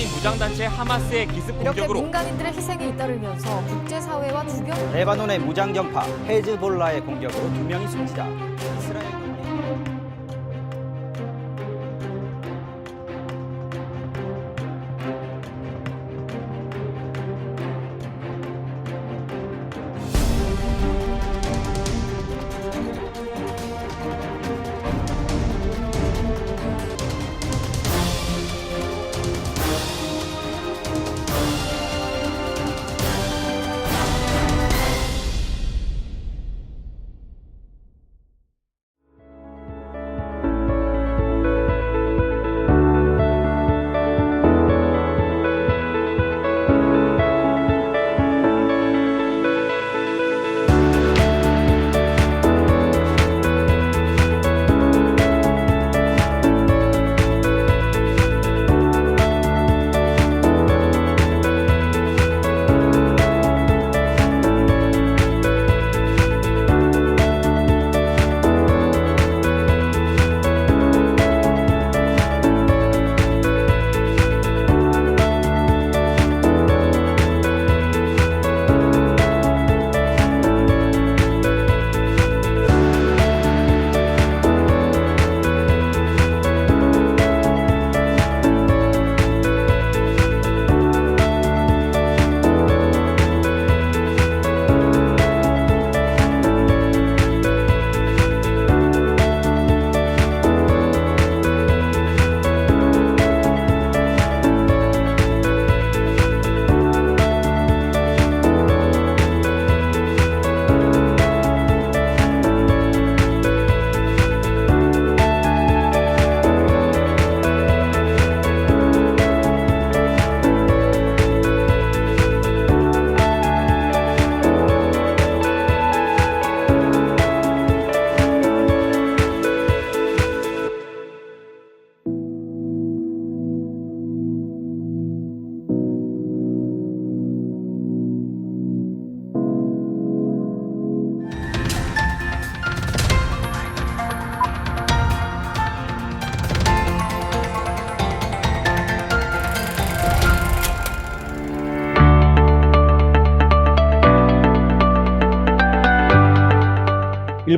팔레스타인 무장단체 하마스의 기습 이렇게 공격으로 민간인들의 희생에 잇따르면서 국제사회와 주변 레바논의 무장정파 헤즈볼라의 공격으로 두 명이 숨지자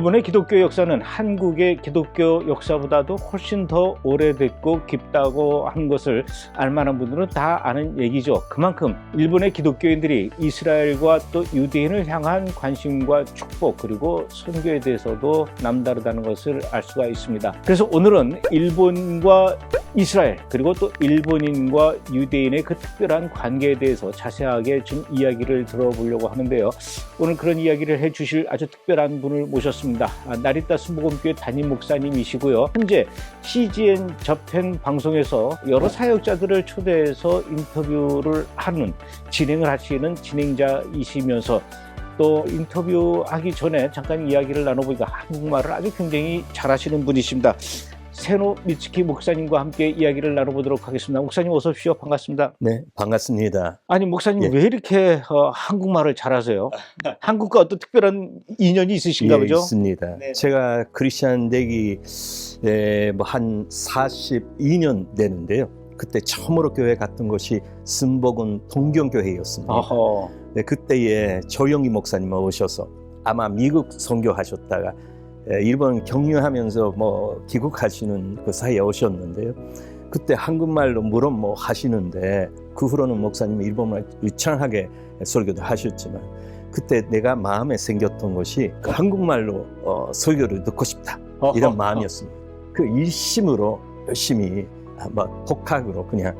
일본의 기독교 역사는 한국의 기독교 역사보다도 훨씬 더 오래됐고 깊다고 한 것을 알 만한 분들은 다 아는 얘기죠. 그만큼 일본의 기독교인들이 이스라엘과 또 유대인을 향한 관심과 축복 그리고 선교에 대해서도 남다르다는 것을 알 수가 있습니다. 그래서 오늘은 일본과 이스라엘 그리고 또 일본인과 유대인의 그 특별한 관계에 대해서 자세하게 좀 이야기를 들어보려고 하는데요. 오늘 그런 이야기를 해주실 아주 특별한 분을 모셨습니다. 아, 나리타 수목원교회 담임 목사님이시고요. 현재 CGN 접행 방송에서 여러 사역자들을 초대해서 인터뷰를 하는 진행을 하시는 진행자이시면서 또 인터뷰하기 전에 잠깐 이야기를 나눠보니까 한국말을 아주 굉장히 잘하시는 분이십니다. 세노 미츠키 목사님과 함께 이야기를 나눠보도록 하겠습니다. 목사님 어서 오십시오. 반갑습니다. 네, 반갑습니다. 아니 목사님 예. 왜 이렇게 어, 한국말을 잘하세요? 한국과 어떤 특별한 인연이 있으신가 예, 보죠? 있습니다. 네. 제가 크리스천 되기 뭐한 42년 되는데요. 그때 처음으로 교회 갔던 것이 순복음 동경교회였습니다. 어허. 네, 그때에 조영기 목사님 오셔서 아마 미국 선교하셨다가 에, 일본 경유하면서 뭐 귀국하시는 그 사이에 오셨는데요. 그때 한국말로 물론 뭐 하시는데 그 후로는 목사님이 일본말 유창하게 설교도 하셨지만 그때 내가 마음에 생겼던 것이 그 한국말로 어, 설교를 듣고 싶다. 이런 마음이었습니다. 그 일심으로 열심히 아, 막 독학으로 그냥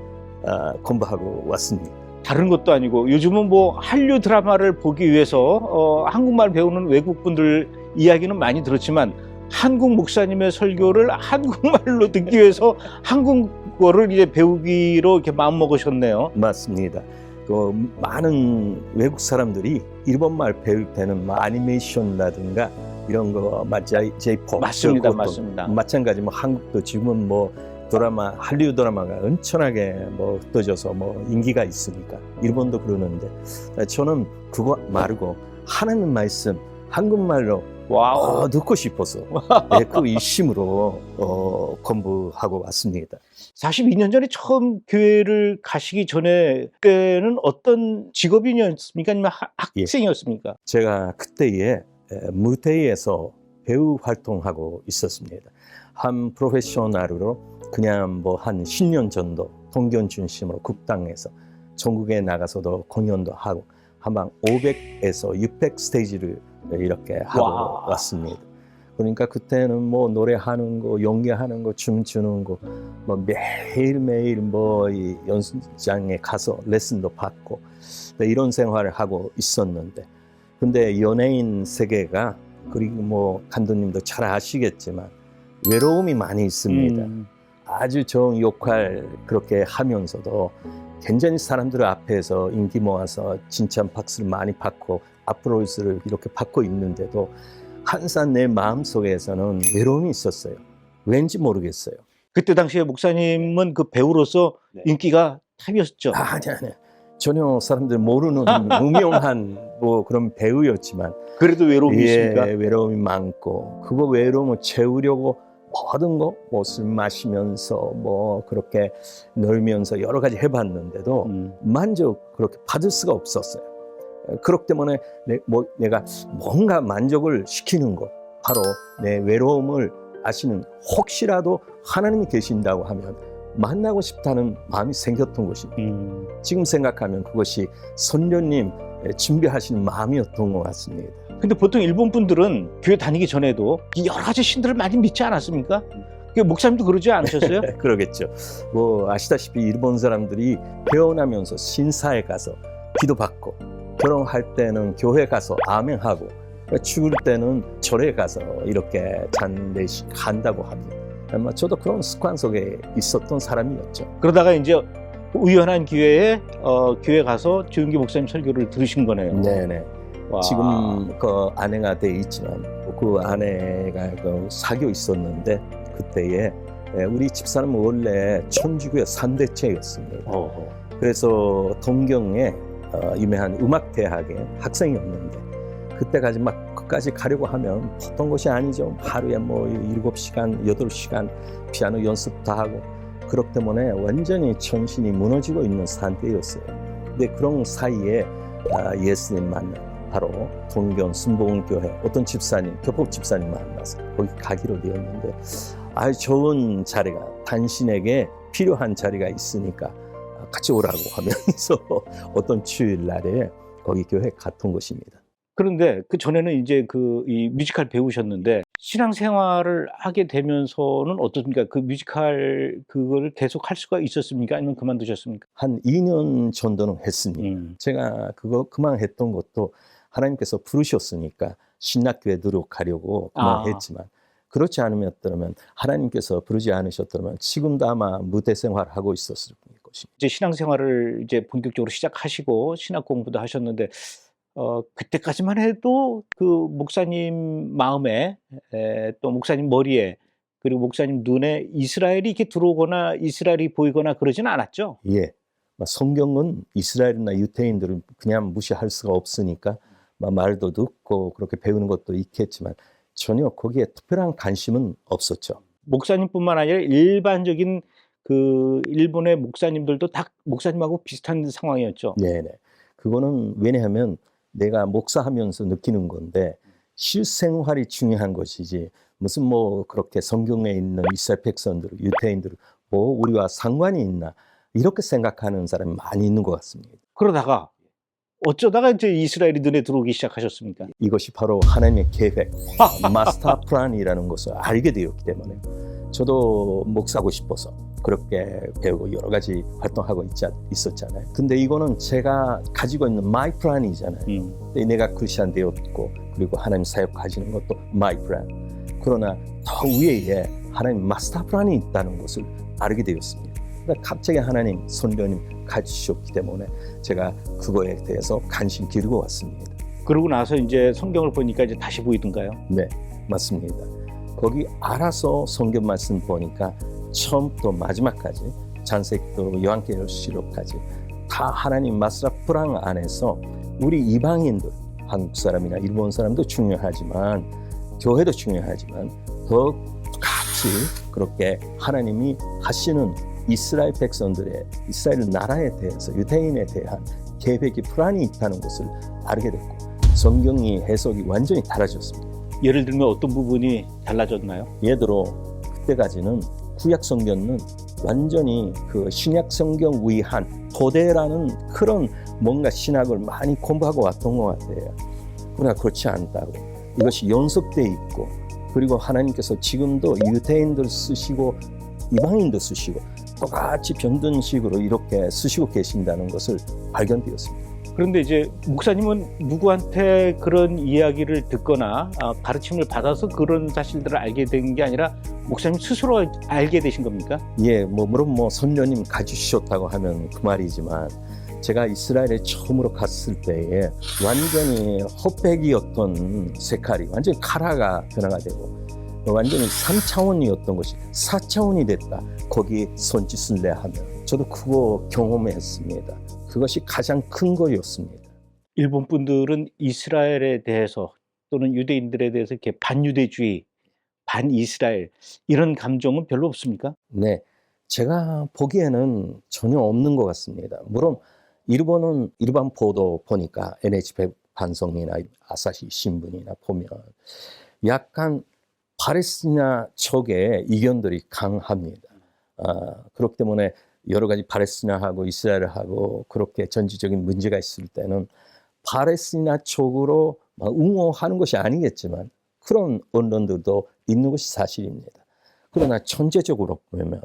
아, 공부하고 왔습니다. 다른 것도 아니고 요즘은 뭐 한류 드라마를 보기 위해서 어, 한국말 배우는 외국 분들 이야기는 많이 들었지만 한국 목사님의 설교를 한국말로 듣기 위해서 한국어를 이제 배우기로 이렇게 마음 먹으셨네요. 맞습니다. 그 많은 외국 사람들이 일본말 배울 때는 뭐 애니메이션이라든가 이런 거, 막 J- J-pop 맞습니다, 맞습니다. 마찬가지 뭐 한국도 지금은 뭐 드라마 한류 드라마가 엄청나게 뭐 흩어져서 뭐 인기가 있으니까 일본도 그러는데 저는 그거 말고 하나님 말씀 한국말로 와우. 어, 듣고 싶어서 네, 그 이심으로 어, 공부하고 왔습니다. 42년 전에 처음 교회를 가시기 전에 그때는 어떤 직업인이었습니까? 아니면 하- 예. 학생이었습니까? 제가 그때에 에, 무대에서 배우 활동하고 있었습니다. 한 프로페셔널로 그냥 뭐 한 10년 정도 동경 중심으로 극당에서 전국에 나가서도 공연도 하고 한방 500에서 600 스테이지를 이렇게 하고 와. 왔습니다. 그러니까 그때는 뭐 노래하는 거, 연기하는 거, 춤추는 거, 뭐 매일 매일 뭐 이 연습장에 가서 레슨도 받고 네, 이런 생활을 하고 있었는데, 근데 연예인 세계가 그리고 뭐 감독님도 잘 아시겠지만 외로움이 많이 있습니다. 음. 아주 좋은 역할 그렇게 하면서도 굉장히 사람들 앞에서 인기 모아서 진짜 박수를 많이 받고 앞으로를 이렇게 받고 있는데도 항상 내 마음속에서는 외로움이 있었어요. 왠지 모르겠어요. 그때 당시에 목사님은 그 배우로서 네. 인기가 탑이었죠. 아, 아니, 아니. 전혀 사람들 모르는 무명한 뭐 그런 배우였지만 그래도 외로움이 있습니까? 예, 외로움이 많고 그거 외로움을 채우려고 모든 거, 뭐술 마시면서 뭐 그렇게 놀면서 여러 가지 해봤는데도 음. 만족 그렇게 받을 수가 없었어요. 에, 그렇기 때문에 내, 뭐, 내가 뭔가 만족을 시키는 것, 바로 내 외로움을 아시는 혹시라도 하나님이 계신다고 하면 만나고 싶다는 마음이 생겼던 것입니다. 음. 지금 생각하면 그것이 선녀님 에, 준비하시는 마음이었던 것 같습니다. 근데 보통 일본 분들은 교회 다니기 전에도 이 여러 가지 신들을 많이 믿지 않았습니까? 그 목사님도 그러지 않으셨어요? 그러겠죠. 뭐 아시다시피 일본 사람들이 태어나면서 신사에 가서 기도받고 결혼할 때는 교회 가서 아멘하고 죽을 때는 절에 가서 이렇게 잔내시 간다고 합니다. 아마 저도 그런 습관 속에 있었던 사람이었죠. 그러다가 이제 우연한 기회에 어, 교회 가서 주은기 목사님 설교를 들으신 거네요. 네네. 와. 지금 그 아내가 돼 있지만 그 아내가 그 사귀어 있었는데 그때에 에, 우리 집사람은 원래 천주교의 삼대체였습니다. 어. 그래서 동경에 어, 유명한 음악대학의 학생이었는데 그때까지 막 끝까지 가려고 하면 보통 것이 아니죠. 하루에 뭐 일곱 시간, 여덟 시간 피아노 연습 다 하고 그렇기 때문에 완전히 정신이 무너지고 있는 상태였어요. 근데 그런 사이에 아, 예수님 만나 바로 동경 순복음교회 어떤 집사님, 교포 집사님 만나서 거기 가기로 되었는데 아주 좋은 자리가 당신에게 필요한 자리가 있으니까 같이 오라고 하면서 어떤 주일 날에 거기 교회 갔던 것입니다. 그런데 그 전에는 이제 그 이 뮤지컬 배우셨는데 신앙생활을 하게 되면서는 어떻습니까? 그 뮤지컬 그걸 계속 할 수가 있었습니까? 아니면 그만두셨습니까? 한 2년 정도는 했습니다. 음. 제가 그거 그만했던 것도 하나님께서 부르셨으니까 신학교에 노력하려고 그만했지만 그렇지 않으면 하나님께서 부르지 않으셨더라면 지금도 아마 무대 생활하고 있었을 것입니다. 이제 신앙생활을 이제 본격적으로 시작하시고 신학 공부도 하셨는데 어 그때까지만 해도 그 목사님 마음에 에, 또 목사님 머리에 그리고 목사님 눈에 이스라엘이 이렇게 들어오거나 이스라엘이 보이거나 그러지는 않았죠. 예. 막 성경은 이스라엘이나 유태인들을 그냥 무시할 수가 없으니까 막 말도 듣고 그렇게 배우는 것도 있겠지만 전혀 거기에 특별한 관심은 없었죠. 목사님뿐만 아니라 일반적인 그 일본의 목사님들도 다 목사님하고 비슷한 상황이었죠. 네 네. 그거는 왜냐하면 내가 목사하면서 느끼는 건데 실생활이 중요한 것이지 무슨 뭐 그렇게 성경에 있는 이스라엘 백성들, 유태인들 뭐 우리와 상관이 있나 이렇게 생각하는 사람이 많이 있는 것 같습니다. 그러다가 어쩌다가 이제 이스라엘이 눈에 들어오기 시작하셨습니까? 이것이 바로 하나님의 계획, 마스터 플랜이라는 것을 알게 되었기 때문에 저도 목사하고 싶어서 그렇게 배우고 여러 가지 활동하고 있자, 있었잖아요. 근데 이거는 제가 가지고 있는 마이 플랜이잖아요. 음. 내가 크리스천 되었고 그리고 하나님 사역 가지는 것도 마이 플랜. 그러나 더 위에 하나님 마스터 플랜이 있다는 것을 알게 되었습니다. 그러니까 갑자기 하나님 선교님 가지셨기 때문에 제가 그거에 대해서 관심 기르고 왔습니다. 그러고 나서 이제 성경을 보니까 이제 다시 보이던가요? 네, 맞습니다. 거기 알아서 성경 말씀 보니까 처음부터 마지막까지 잔색도 요한계시록까지 다 하나님 마스터 프랑 안에서 우리 이방인들 한국 사람이나 일본 사람도 중요하지만 교회도 중요하지만 더 같이 그렇게 하나님이 하시는 이스라엘 백성들의 이스라엘 나라에 대해서 유대인에 대한 계획이 플란이 있다는 것을 알게 됐고 성경이 해석이 완전히 달라졌습니다. 예를 들면 어떤 부분이 달라졌나요? 예를 들어 그때까지는 구약 성경은 완전히 그 신약 성경 위한 토대라는 그런 뭔가 신학을 많이 공부하고 왔던 것 같아요. 그러나 그렇지 않다고 이것이 연속돼 있고 그리고 하나님께서 지금도 유대인들 쓰시고 이방인도 쓰시고 똑같이 변든 식으로 이렇게 쓰시고 계신다는 것을 발견되었습니다. 그런데 이제 목사님은 누구한테 그런 이야기를 듣거나 아, 가르침을 받아서 그런 사실들을 알게 된 게 아니라 목사님 스스로 알게 되신 겁니까? 예, 뭐 물론 뭐 선녀님 가주셨다고 하면 그 말이지만 제가 이스라엘에 처음으로 갔을 때에 완전히 헛백이었던 색깔이 완전히 카라가 변화가 되고 완전히 3차원이었던 것이 4차원이 됐다. 거기 손짓을 내 하면 저도 그거 경험했습니다. 그것이 가장 큰 거였습니다. 일본 분들은 이스라엘에 대해서 또는 유대인들에 대해서 이렇게 반유대주의, 반이스라엘 이런 감정은 별로 없습니까? 네, 제가 보기에는 전혀 없는 것 같습니다. 물론 일본은 일반 보도 보니까 NHK 반성이나 아사히 신문이나 보면 약간 팔레스티나 쪽의 의견들이 강합니다. 아, 그렇기 때문에 여러 가지 팔레스티나하고 이스라엘하고 그렇게 전지적인 문제가 있을 때는 팔레스티나 쪽으로 막 웅호하는 것이 아니겠지만 그런 언론들도 있는 것이 사실입니다. 그러나 전체적으로 보면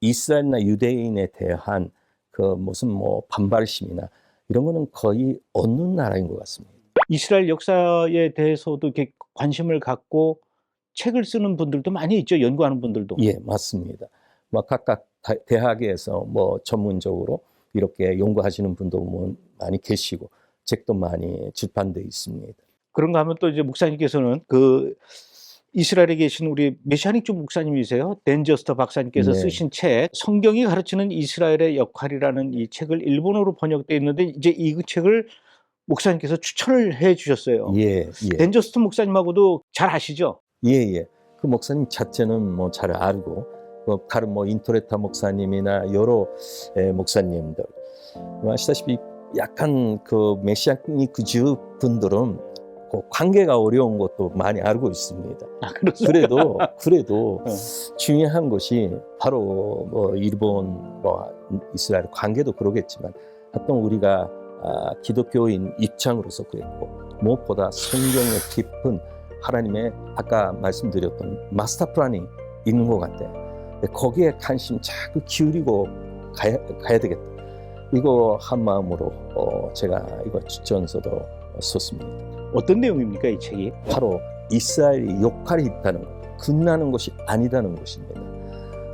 이스라엘이나 유대인에 대한 그 무슨 뭐 반발심이나 이런 거는 거의 없는 나라인 것 같습니다. 이스라엘 역사에 대해서도 이렇게 관심을 갖고 책을 쓰는 분들도 많이 있죠. 연구하는 분들도. 예, 맞습니다. 뭐 각각 다- 대학에서 뭐 전문적으로 이렇게 연구하시는 분도 뭐 많이 계시고 책도 많이 출판돼 있습니다. 그런가 하면 또 이제 목사님께서는 그 이스라엘에 계신 우리 메시아닉 쪽 목사님이세요. 댄저스터 박사님께서 네. 쓰신 책 성경이 가르치는 이스라엘의 역할이라는 이 책을 일본어로 번역되어 있는데 이제 이 책을 목사님께서 추천을 해 주셨어요. 예, 예, 댄저스터 목사님하고도 잘 아시죠? 예, 예. 그 목사님 자체는 뭐 잘 알고 뭐 다른 뭐 인토레타 목사님이나 여러 에, 목사님들 뭐 아시다시피 약간 그 메시아닉 그주 분들은 그 관계가 어려운 것도 많이 알고 있습니다. 아? 그래도 그래도 네. 중요한 것이 바로 뭐 일본 뭐 이스라엘 관계도 그러겠지만 하여튼 우리가 아, 기독교인 입장으로서 그랬고 무엇보다 성경의 깊은 하나님의 아까 말씀드렸던 마스터 플랜이 있는 것 같아요. 근데 거기에 관심 자꾸 기울이고 가야, 가야 되겠다. 이거 한 마음으로 어, 제가 이거 추천서도 썼습니다. 어떤 내용입니까 이 책이? 바로 이스라엘이 역할이 있다는 것, 끝나는 것이 아니다는 것입니다.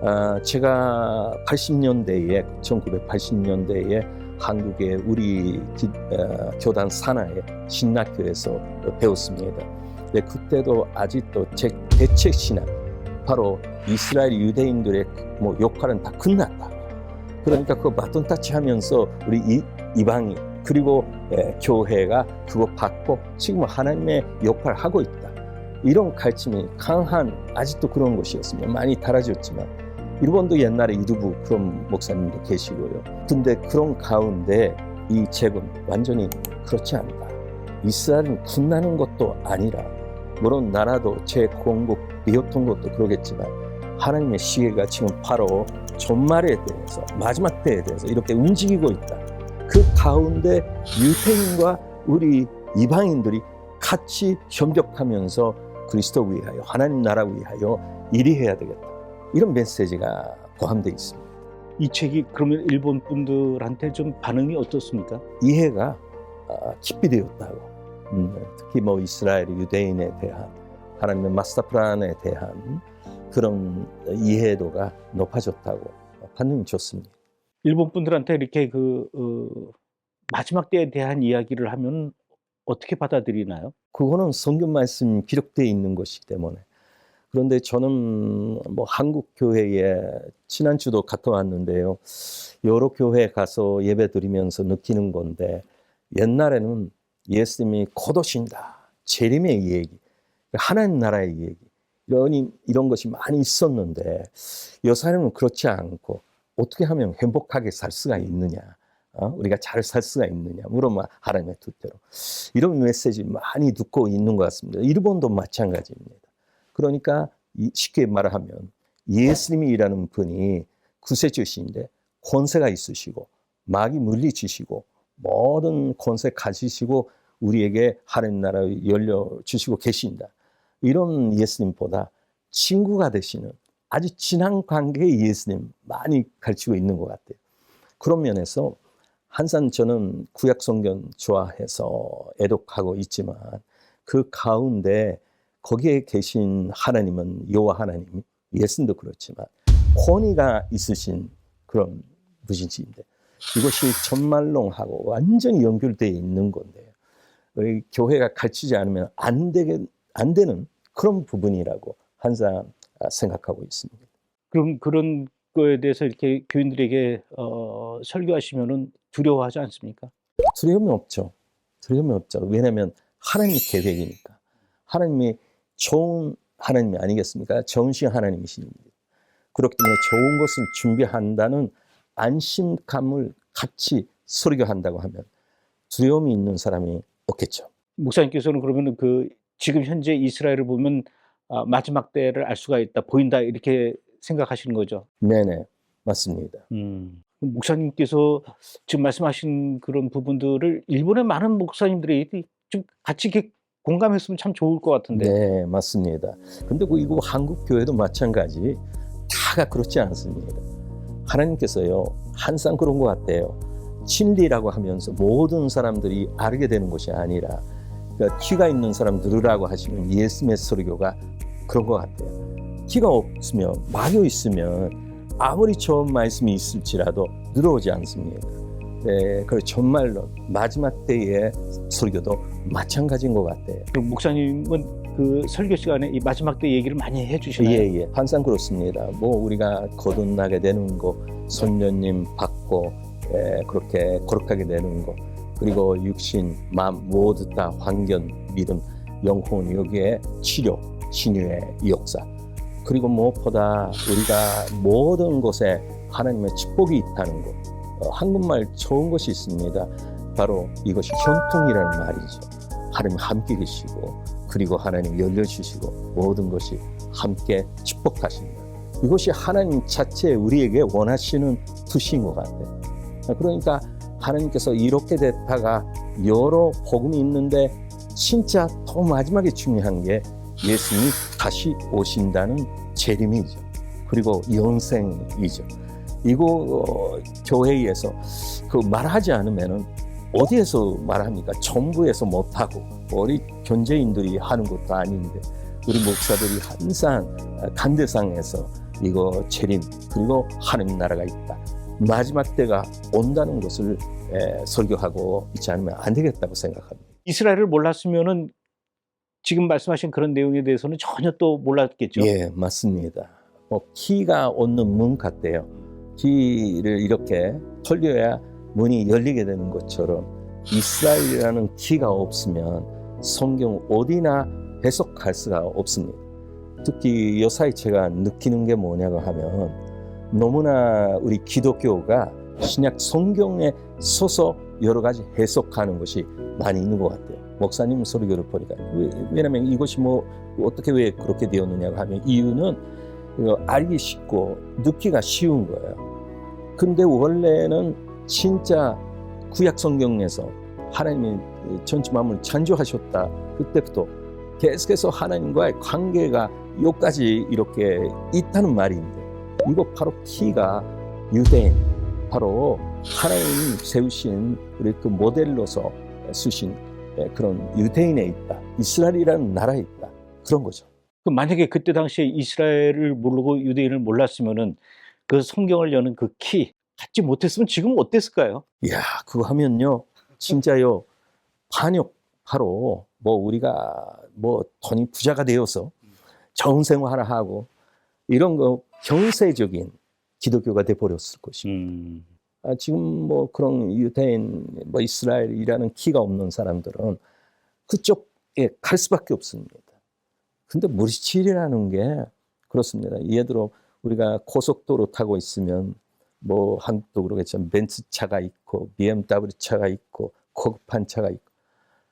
아, 제가 80년대에 1980년대에 한국의 우리 기- 어, 교단 산하의 신학교에서 배웠습니다. 근데 그때도 아직도 제 대책 신학 바로 이스라엘 유대인들의 뭐 역할은 다 끝났다. 그러니까 그 바톤 타치하면서 우리 이, 이방인 그리고 에, 교회가 그거 받고 지금 하나님의 역할을 하고 있다. 이런 가르침이 강한 아직도 그런 것이었습니다. 많이 달라졌지만 일본도 옛날에 일부 그런 목사님도 계시고요. 근데 그런 가운데 이 책은 완전히 그렇지 않다. 이스라엘은 끝나는 것도 아니라 물론 나라도 재공국 비었던 것도 그러겠지만 하나님의 시계가 지금 바로 전말에 대해서 마지막 때에 대해서 이렇게 움직이고 있다. 그 가운데 유태인과 우리 이방인들이 같이 협력하면서 그리스도 위하여 하나님 나라 위하여 일이 해야 되겠다. 이런 메시지가 포함되어 있습니다. 이 책이 그러면 일본 분들한테 좀 반응이 어떻습니까? 이해가 아, 깊이 되었다고. 음, 특히 뭐 이스라엘 유대인에 대한 하나님의 마스터 플랜에 대한 그런 이해도가 높아졌다고 반응이 좋습니다. 일본 분들한테 이렇게 그 어, 마지막 때에 대한 이야기를 하면 어떻게 받아들이나요? 그거는 성경 말씀 기록되어 있는 것이기 때문에. 그런데 저는 뭐 한국 교회에 지난주도 갔다 왔는데요. 여러 교회 가서 예배 드리면서 느끼는 건데 옛날에는 예수님이 곧 오신다. 재림의 얘기. 하나님 나라의 얘기 이런 이런 것이 많이 있었는데 여사님은 그렇지 않고 어떻게 하면 행복하게 살 수가 있느냐 어? 우리가 잘 살 수가 있느냐 물어봐 하나님의 뜻대로 이런 메시지 많이 듣고 있는 것 같습니다 일본도 마찬가지입니다 그러니까 이- 쉽게 말하면 예수님이라는 분이 구세주신데 권세가 있으시고 마귀 물리치시고 모든 권세 가지시고 우리에게 하나님 나라 열려 주시고 계신다. 이런 예수님보다 친구가 되시는 아주 친한 관계의 예수님 많이 가르치고 있는 것 같아요. 그런 면에서 항상 저는 구약 성경 좋아해서 애독하고 있지만 그 가운데 거기에 계신 하나님은 여호와 하나님, 예수님도 그렇지만 권위가 있으신 그런 분이신데 이것이 전말론하고 완전히 연결되어 있는 건데요. 교회가 가르치지 않으면 안 되게 안 되는 그런 부분이라고 항상 아, 생각하고 있습니다. 그럼 그런 거에 대해서 이렇게 교인들에게 어, 설교하시면은 두려워하지 않습니까? 두려움이 없죠. 두려움이 없죠. 왜냐하면 하나님의 계획이니까. 하나님이 좋은 하나님이 아니겠습니까? 정신 하나님이십니다. 그렇기 때문에 좋은 것을 준비한다는 안심감을 같이 설교한다고 하면 두려움이 있는 사람이 없겠죠. 목사님께서는 그러면 그 지금 현재 이스라엘을 보면 아, 마지막 때를 알 수가 있다, 보인다 이렇게 생각하시는 거죠. 네네 맞습니다. 음. 목사님께서 지금 말씀하신 그런 부분들을 일본의 많은 목사님들이 좀 같이 이렇게 공감했으면 참 좋을 것 같은데. 네 맞습니다. 근데 그 이거 한국 교회도 마찬가지 다가 그렇지 않습니다. 하나님께서요 항상 그런 것 같아요. 진리라고 하면서 모든 사람들이 알게 되는 것이 아니라 그러니까 키가 있는 사람 들으라고 하시면 예수님의 설교가 그런 것 같아요. 키가 없으면 막여 있으면 아무리 좋은 말씀이 있을지라도 들어오지 않습니다. 네, 그리고 정말로 마지막 때의 설교도 마찬가지인 것 같아요. 그 목사님은 그 설교 시간에 이 마지막 때 얘기를 많이 해주시나요? 예, 예. 항상 그렇습니다. 뭐 우리가 거듭나게 되는 거, 선녀님 받고 예, 그렇게 거룩하게 되는 거, 그리고 육신, 마음 모두 다 환경, 믿음, 영혼 여기에 치료, 신유의 역사. 그리고 무엇보다 우리가 모든 것에 하나님의 축복이 있다는 것. 어, 한국말 좋은 것이 있습니다. 바로 이것이 현통이라는 말이죠. 하나님 함께 계시고 그리고 하나님 열려주시고 모든 것이 함께 축복하신다. 이것이 하나님 자체 우리에게 원하시는 뜻인 것 같아요. 그러니까 하나님께서 이렇게 됐다가 여러 복음이 있는데 진짜 더 마지막에 중요한 게 예수님이 다시 오신다는 재림이죠. 그리고 영생이죠. 이거 어, 교회에서 그 말하지 않으면은 어디에서 말합니까? 정부에서 못하고 우리 견제인들이 하는 것도 아닌데 우리 목사들이 항상 간대상에서 이거 재림 그리고 하나님 나라가 있다. 마지막 때가 온다는 것을 에, 설교하고 있지 않으면 안 되겠다고 생각합니다. 이스라엘을 몰랐으면은 지금 말씀하신 그런 내용에 대해서는 전혀 또 몰랐겠죠. 예, 맞습니다. 뭐 키가 얻는 문 같대요. 키를 이렇게 털려야 문이 열리게 되는 것처럼 이스라엘이라는 키가 없으면 성경 어디나 해석할 수가 없습니다. 특히 요사이 제가 느끼는 게 뭐냐고 하면 너무나 우리 기독교가 신약 성경에 서서 여러 가지 해석하는 것이 많이 있는 것 같아요. 목사님 설교를 보니까 왜, 왜냐면 이것이 뭐 어떻게 왜 그렇게 되었느냐고 하면 이유는 이거 알기 쉽고 듣기가 쉬운 거예요. 근데 원래는 진짜 구약 성경에서 하나님이 전체 마음을 창조하셨다. 그때부터 계속해서 하나님과의 관계가 여기까지 이렇게 있다는 말인데 이거 바로 키가 유대인 바로 하나님 세우신 우리 그 모델로서 쓰신 그런 유대인에 있다. 이스라엘이라는 나라에 있다. 그런 거죠. 그 만약에 그때 당시에 이스라엘을 모르고 유대인을 몰랐으면은 그 성경을 여는 그 키 갖지 못했으면 지금 어땠을까요? 이야, 그거 하면요. 진짜요. 반역 바로 뭐 우리가 뭐 돈이 부자가 되어서 좋은 생활을 하고 이런 거 경세적인 기독교가 돼 버렸을 것입니다. 음. 아, 지금 뭐 그런 유대인, 뭐 이스라엘이라는 키가 없는 사람들은 그쪽에 갈 수밖에 없습니다. 근데 물질이라는 게 그렇습니다. 예를 들어 우리가 고속도로 타고 있으면 뭐 한국도 그러겠지만 벤츠 차가 있고 BMW 차가 있고 고급한 차가 있고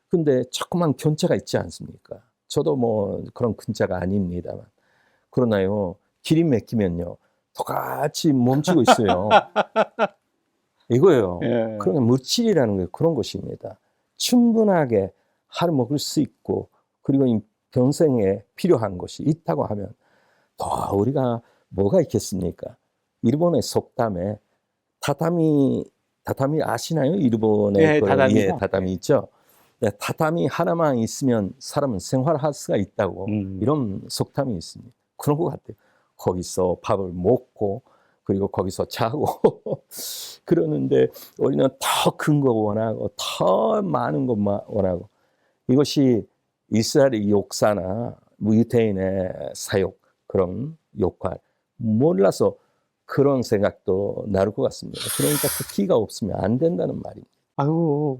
근데 조그만 견차가 있지 않습니까? 저도 뭐 그런 큰 차가 아닙니다만 그러나요 길이 막히면요 똑같이 멈추고 있어요. 이거예요. 예. 그러니까 물질이라는 게 그런 것입니다. 충분하게 하루 먹을 수 있고 그리고 이 평생에 필요한 것이 있다고 하면 더 우리가 뭐가 있겠습니까? 일본의 속담에 타타미 타타미 아시나요? 일본의 예, 그- 타타미요. 예, 타타미 있죠. 네, 타타미 하나만 있으면 사람은 생활할 수가 있다고 음. 이런 속담이 있습니다. 그런 것 같아요. 거기서 밥을 먹고 그리고 거기서 자고 그러는데 우리는 더 큰 거 원하고 더 많은 것만 원하고 이것이 이스라엘의 역사나 뭐 유태인의 사역 그런 역할 몰라서 그런 생각도 나올 것 같습니다. 그러니까 그 키가 없으면 안 된다는 말입니다. 아유,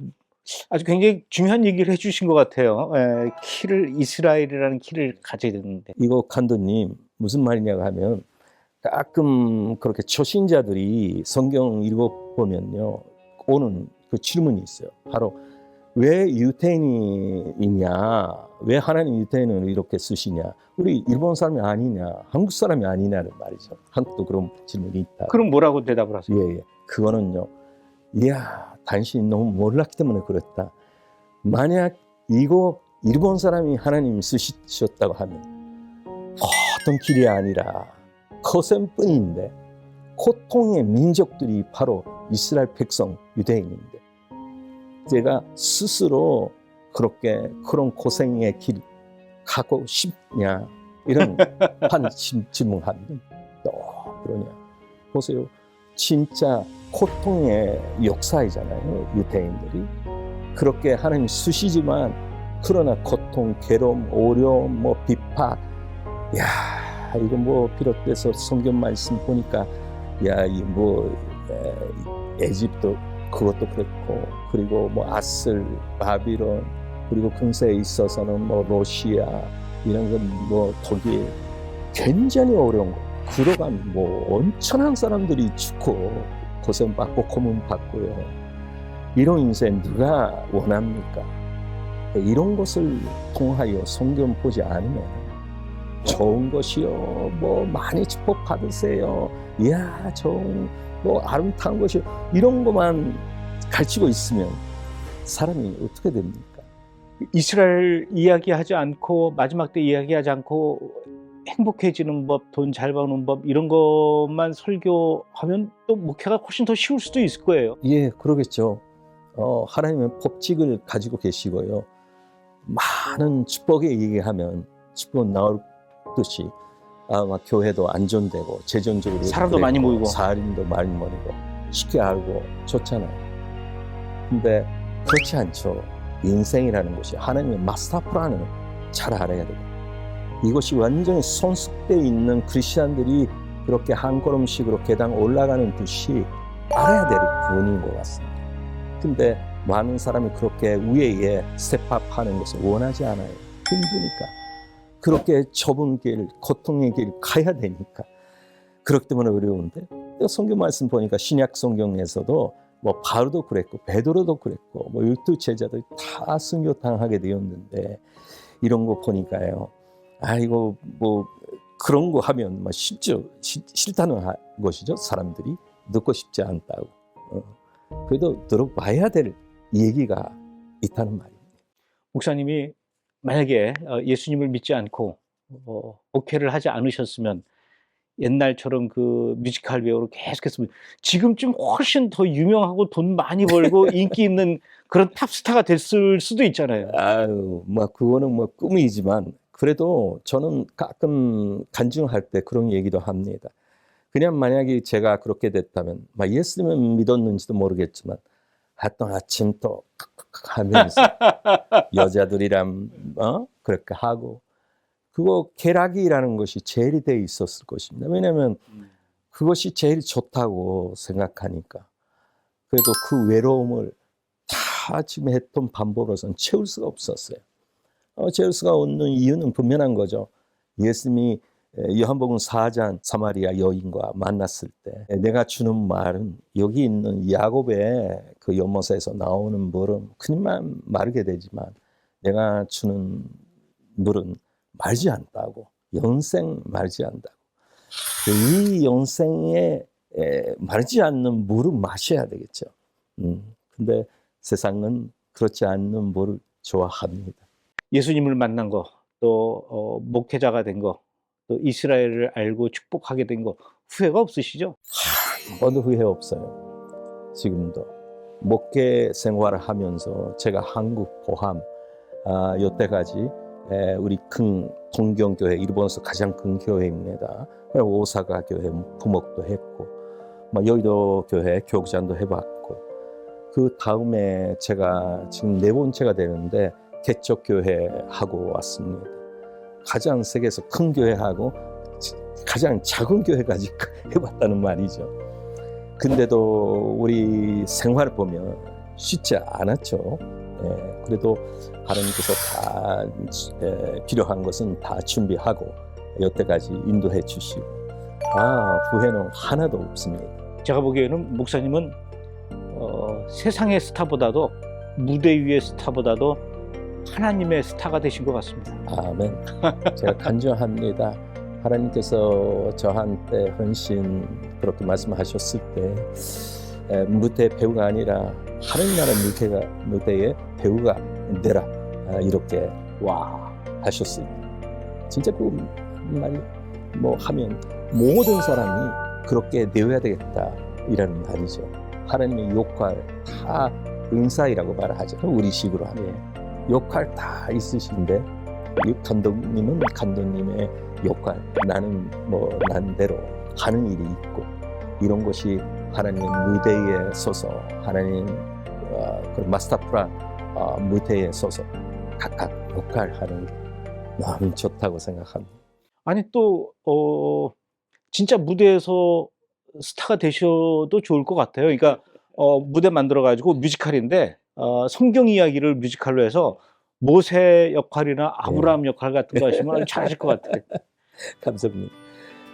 아주 굉장히 중요한 얘기를 해주신 것 같아요. 예, 키를 이스라엘이라는 키를 가져야 되는데. 이거 칸도님 무슨 말이냐고 하면 가끔 그렇게 초신자들이 성경 읽어보면요 오는 그 질문이 있어요. 바로 왜 유태인이냐? 왜 하나님 유태인을 이렇게 쓰시냐? 우리 일본 사람이 아니냐? 한국 사람이 아니냐는 말이죠. 한국도 그런 질문이 있다. 그럼 뭐라고 대답을 하세요? 예, 예. 그거는요. 이야, 당신이 너무 몰랐기 때문에 그렇다. 만약 이거 일본 사람이 하나님 쓰셨다고 하면 어떤 길이 아니라 거센뿐인데 고통의 민족들이 바로 이스라엘 백성 유대인인데 제가 스스로 그렇게 그런 고생의 길 가고 싶냐 이런 한 질- 질문합니다. 어, 그러냐 보세요. 진짜 고통의 역사이잖아요. 유대인들이 그렇게 하나님 쓰시지만 그러나 고통, 괴로움, 어려움, 뭐 비판, 야 이거 뭐 비롯돼서 성경 말씀 보니까 야이뭐 에집도 그것도 그랬고 그리고 뭐 아슬, 바비론 그리고 근세에 있어서는 뭐 러시아 이런 건 뭐 독일 굉장히 어려운 거. 들어가면 뭐 엄청난 사람들이 죽고 고생 받고 고문 받고요. 이런 인생 누가 원합니까? 이런 것을 통하여 성경 보지 않으면 좋은 것이요, 뭐 많이 축복 받으세요. 이야, 좋은 뭐 아름다운 것이요. 이런 것만 가르치고 있으면 사람이 어떻게 됩니까? 이스라엘 이야기하지 않고 마지막 때 이야기하지 않고 행복해지는 법, 돈 잘 버는 법 이런 것만 설교하면 또 목회가 훨씬 더 쉬울 수도 있을 거예요. 예, 그러겠죠. 어, 하나님은 법칙을 가지고 계시고요. 많은 축복에 얘기하면 축복 나올 듯이 아마 교회도 안전되고 재정적으로 사람도 그랬고, 많이 모이고. 사람도 많이 모이고 쉽게 알고 좋잖아요. 근데 그렇지 않죠. 인생이라는 것이 하나님의 마스터 플랜을 잘 알아야 돼요. 이것이 완전히 손숙되어 있는 크리스천들이 그렇게 한 걸음씩으로 계단 올라가는 듯이 알아야 될 부분인 것 같습니다. 근데 많은 사람이 그렇게 위에 스텝업 하는 것을 원하지 않아요. 힘드니까. 그렇게 좁은 길, 고통의 길 가야 되니까. 그렇기 때문에 어려운데. 성경 말씀 보니까 신약 성경에서도 뭐 바울도 그랬고 베드로도 그랬고 뭐 열두 제자들 다 순교당하게 되었는데 이런 거 보니까요. 아 이거 뭐 그런 거 하면 뭐 쉽죠 싫, 싫다는 하- 것이죠 사람들이 듣고 싶지 않다고. 어. 그래도 들어봐야 될 얘기가 있다는 말입니다. 목사님이 만약에 어, 예수님을 믿지 않고 어, 목회를 하지 않으셨으면 옛날처럼 그 뮤지컬 배우로 계속했으면 지금쯤 훨씬 더 유명하고 돈 많이 벌고 인기 있는 그런 탑스타가 됐을 수도 있잖아요. 아유, 뭐 그거는 뭐 꿈이지만 그래도 저는 가끔 간증할 때 그런 얘기도 합니다. 그냥 만약에 제가 그렇게 됐다면, 막 예수님을 믿었는지도 모르겠지만, 하여튼 아침 또 하면서 여자들이랑 어 그렇게 하고 그거 계락이라는 것이 제일이 돼 있었을 것입니다. 왜냐하면 그것이 제일 좋다고 생각하니까. 그래도 그 외로움을 다 지금 했던 방법으로서는 채울 수가 없었어요. 어, 제우스가 얻는 이유는 분명한 거죠. 예수님이 에, 요한복음 4장 사마리아 여인과 만났을 때 에, 내가 주는 말은 여기 있는 야곱의 그 연못에서 나오는 물은 그님만 마르게 되지만 내가 주는 물은 말지 않다고 영생 말지 않다고 이 영생에 에, 마르지 않는 물을 마셔야 되겠죠. 음, 근데 세상은 그렇지 않는 물을 좋아합니다. 예수님을 만난 거, 또 어, 목회자가 된 거, 또 이스라엘을 알고 축복하게 된 거 후회가 없으시죠? 어느 후회 없어요. 지금도 목회 생활을 하면서 제가 한국 포함 아, 여태까지 에, 우리 큰 동경교회 일본에서 가장 큰 교회입니다. 오사카 교회 부목도 했고, 뭐 여의도 교회 교육장도 해봤고, 그 다음에 제가 지금 네 번째가 되는데 개척 교회 하고 왔습니다. 가장 세계에서 큰 교회하고 가장 작은 교회까지 해봤다는 말이죠. 근데도 우리 생활을 보면 쉽지 않았죠. 예, 그래도 하나님께서 다 에, 필요한 것은 다 준비하고 여태까지 인도해 주시고 아 후회는 하나도 없습니다. 제가 보기에는 목사님은 어, 세상의 스타보다도 무대 위의 스타보다도 하나님의 스타가 되신 것 같습니다. 아멘. 제가 간절합니다. 하나님께서 저한테 헌신 그렇게 말씀하셨을 때 에, 무대 배우가 아니라 하나님 나라 무대가 무대의 배우가 되라 아, 이렇게 와, 하셨어요. 진짜 그 말이 뭐 하면 모든 사람이 그렇게 되어야 되겠다 이라는 말이죠. 하나님의 역할 다 은사이라고 말하죠. 우리 식으로 하면 역할 다 있으신데 이 감독님은 감독님의 역할, 나는 뭐 난대로 하는 일이 있고 이런 것이 하나님 무대에 서서 하나님 어, 그 마스터 플란 어, 무대에 서서 각각 역할하는 너무 좋다고 생각합니다. 아니 또 어, 진짜 무대에서 스타가 되셔도 좋을 것 같아요. 그러니까 어, 무대 만들어 가지고 뮤지컬인데 어, 성경 이야기를 뮤지컬로 해서 모세 역할이나 아브라함 역할 같은 거 하시면 아주 잘하실 것 같아요. 감사합니다.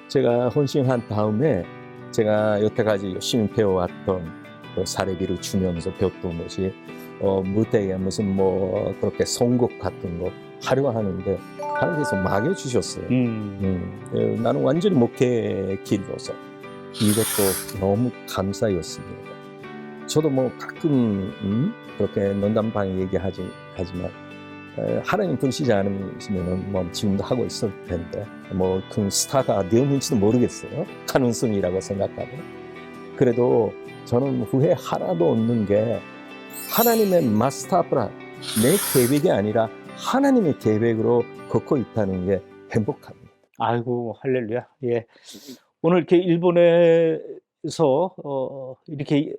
제가 헌신한 다음에 제가 여태까지 열심히 배워왔던 그 사례비를 주면서 배웠던 것이 어, 무대에 무슨 뭐 그렇게 선곡 같은 거 하려고 하는데 하나님께서 막여주셨어요. 음, 음, 예, 나는 완전히 목회 길로서 이것도 너무 감사였습니다. 저도 뭐 가끔 음, 그렇게 논담방에 얘기하지 하지만 에, 하나님 부르시지 않으시면은 뭐 지금도 하고 있을 텐데 뭐 큰 스타가 되었는지도 모르겠어요. 가능성이라고 생각하고 그래도 저는 후회 하나도 없는 게 하나님의 마스터브라 내 계획이 아니라 하나님의 계획으로 걷고 있다는 게 행복합니다. 아이고 할렐루야. 예. 오늘 이렇게 일본에서 어, 이렇게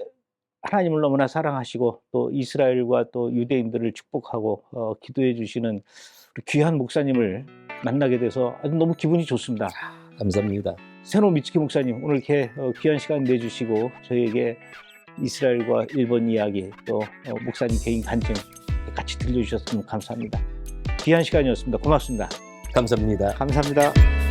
하나님을 너무나 사랑하시고 또 이스라엘과 또 유대인들을 축복하고 어, 기도해 주시는 우리 귀한 목사님을 만나게 돼서 아주 너무 기분이 좋습니다. 감사합니다. 세노 미츠키 목사님 오늘 이렇게 어, 귀한 시간 내주시고 저희에게 이스라엘과 일본 이야기 또 어, 목사님 개인 간증 같이 들려주셨으면 감사합니다. 귀한 시간이었습니다. 고맙습니다. 감사합니다. 감사합니다.